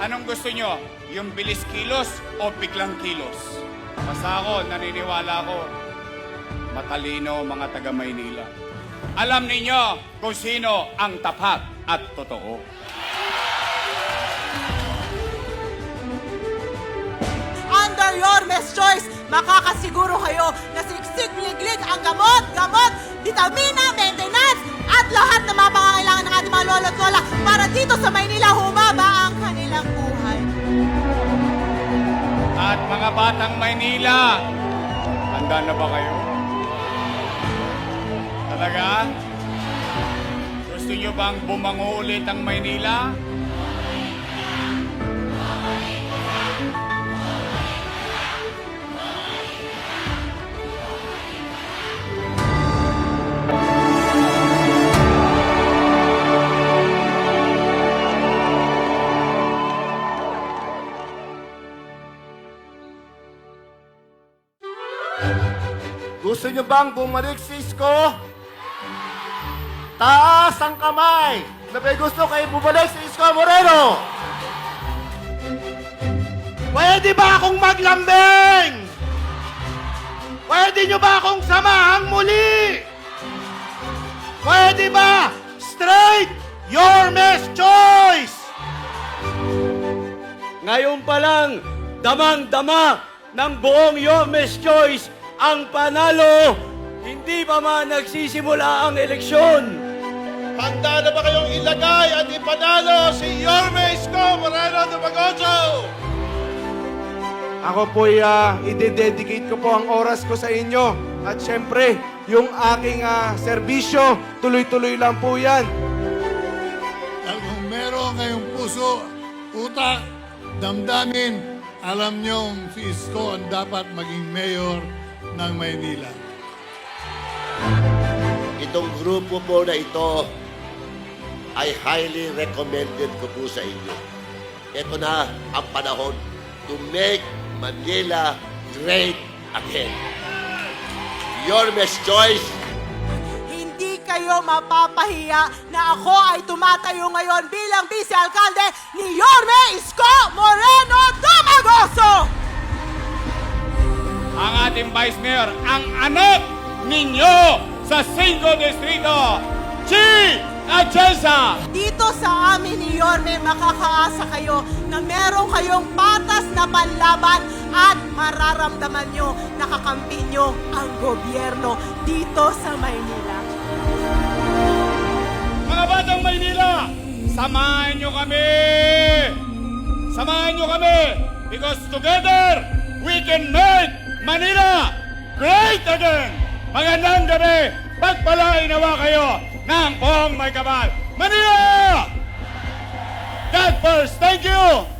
Anong gusto nyo? Yung bilis kilos o biglang kilos? Basta ako, naniniwala ako, matalino mga taga Maynila. Alam ninyo kung sino ang tapat at totoo. Under your best choice, makakasiguro kayo na siksik liglig ang gamot, gamot, At mga batang Maynila, handa na ba kayo? Talaga? Gusto nyo bang bumango ulit ang Maynila? Gusto nyo bang bumalik si Isko? Taas ang kamay! Na may gusto kayo bumalik si Isko Moreno! Pwede ba akong maglambing? Pwede nyo ba akong samahang muli? Pwede ba? Straight! Your best choice! Ngayon pa lang, damang-dama ng buong Yomes Choice ang panalo. Hindi pa man nagsisimula ang eleksyon. Handa na ba kayong ilagay at ipanalo si Yorme Isko Moreno de Bagocho? Ako po'y uh, ide-dedicate ko po ang oras ko sa inyo. At syempre, yung aking ah, serbisyo, tuloy-tuloy lang po yan. At kung meron kayong puso, utak, damdamin, alam niyong si Isko ang dapat maging mayor ng Maynila. Itong grupo po na ito ay highly recommended ko po sa inyo. Ito na ang panahon to make Manila great again. Your best choice Hindi kayo mapapahiya na ako ay tumatayo ngayon bilang vice-alkalde ni Yorme Isko Moreno ating Vice Mayor, ang anak ninyo sa 5 Distrito, Chi Atienza! Dito sa amin ni Yorme, makakaasa kayo na meron kayong patas na panlaban at mararamdaman nyo na kakampi nyo ang gobyerno dito sa Maynila. Mga batang Maynila, samahan nyo kami! Samahan nyo kami! Because together, we can make Manila great again! Magandang gabi! Pagpalain nawa kayo ng buong may kapal! Manila! God first! Thank you!